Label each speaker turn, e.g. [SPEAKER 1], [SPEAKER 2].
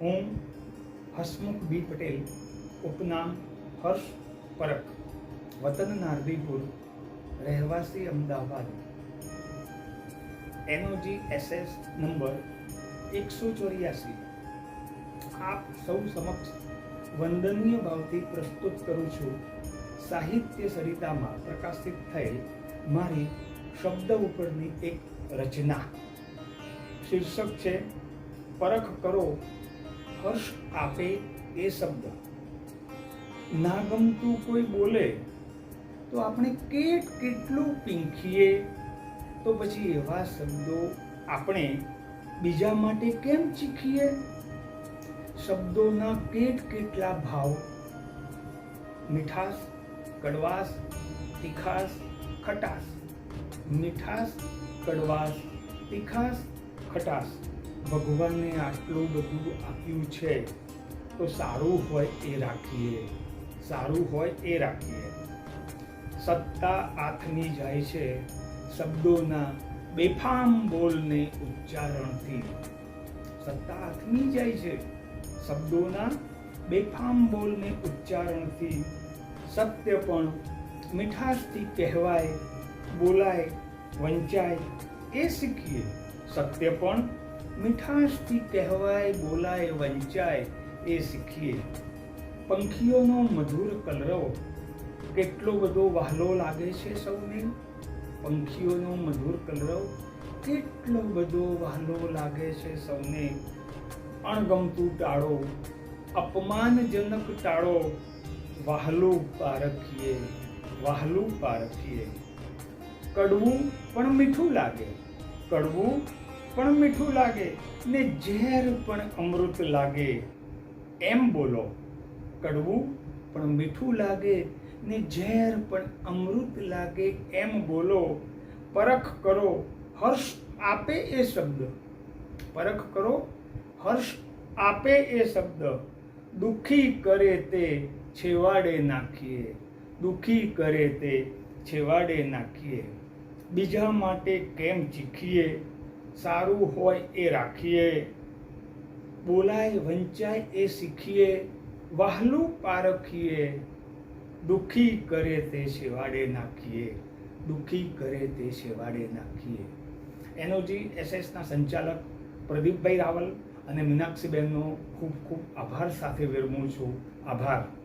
[SPEAKER 1] હું હસમુખ બી પટેલ, ઉપનામ હર્ષ પરખ વતન નારદીપુર, રહેવાસી અમદાવાદ. એનઓજી એસએસ નંબર એકસો ચોર્યાસી. આપ સૌ સમક્ષ વંદનીય ભાવથી પ્રસ્તુત કરું છું. સાહિત્ય સરિતામાં પ્રકાશિત થયેલ મારી શબ્દ ઉપરની એક રચના. શીર્ષક છે, પરખ કરો હર્ષ આપે એ શબ્દ. ના ગમતું કોઈ બોલે તો આપણે કેટ કેટલું પીંખીએ? તો પછી એવા શબ્દો આપણે બીજા માટે કેમ ચીખીએ? શબ્દોના કેટ કેટલા ભાવ? મીઠાશ, કડવાશ, તીખાશ, ખટાશ. મીઠાશ, કડવાશ, તીખાશ, ખટાશ. ભગવાને આટલું બધું આપ્યું છે, તો સારું હોય એ રાખીએ. સારું હોય એ રાખીએ. સત્તા આથમી જાય છે, શબ્દોના બેફામ બોલને ઉચ્ચારણથી. સત્તા આથમી જાય છે, શબ્દોના બેફામ બોલને ઉચ્ચારણથી. સત્ય પણ મીઠાશથી કહેવાય, બોલાય, વંચાય એ શીખીએ. સત્ય પણ મીઠાશથી કહેવાય, બોલાય, વંચાય, એ શીખીએ. પંખીઓનો મધુર કલરવ, કેટલો બધો વહાલો લાગે છે સૌને. પંખીઓનો મધુર કલરવ, કેટલો બધો વહાલો લાગે છે સૌને. અણગમતું ટાળો, અપમાનજનક ટાળો, વહાલું પારખીએ વહાલું પારખીએ. કડવું પણ મીઠું લાગે, કડવું પણ મીઠું લાગે ને ઝેર પણ અમૃત લાગે. એમ બોલો. કડવું પણ મીઠું લાગે ને ઝેર પણ અમૃત લાગે એમ બોલો. પરખ કરો, હર્ષ આપે એ શબ્દ. પરખ કરો, હર્ષ આપે એ શબ્દ. દુઃખી કરે તે, છેવાડે નાખીએ. દુઃખી કરે તે, છેવાડે નાખીએ. બીજા માટે કેમ ચીખીએ? સારું હોય એ રાખીએ. બોલાય, વંચાય એ શીખીએ. વહાલું પારખીએ. દુઃખી કરે તે શેવાડે નાખીએ. દુઃખી કરે તે શેવાડે નાખીએ. એનઓજી એસએસના સંચાલક પ્રદીપભાઈ રાવલ અને મીનાક્ષીબેનનો ખૂબ ખૂબ આભાર સાથે વિરમું છું. આભાર.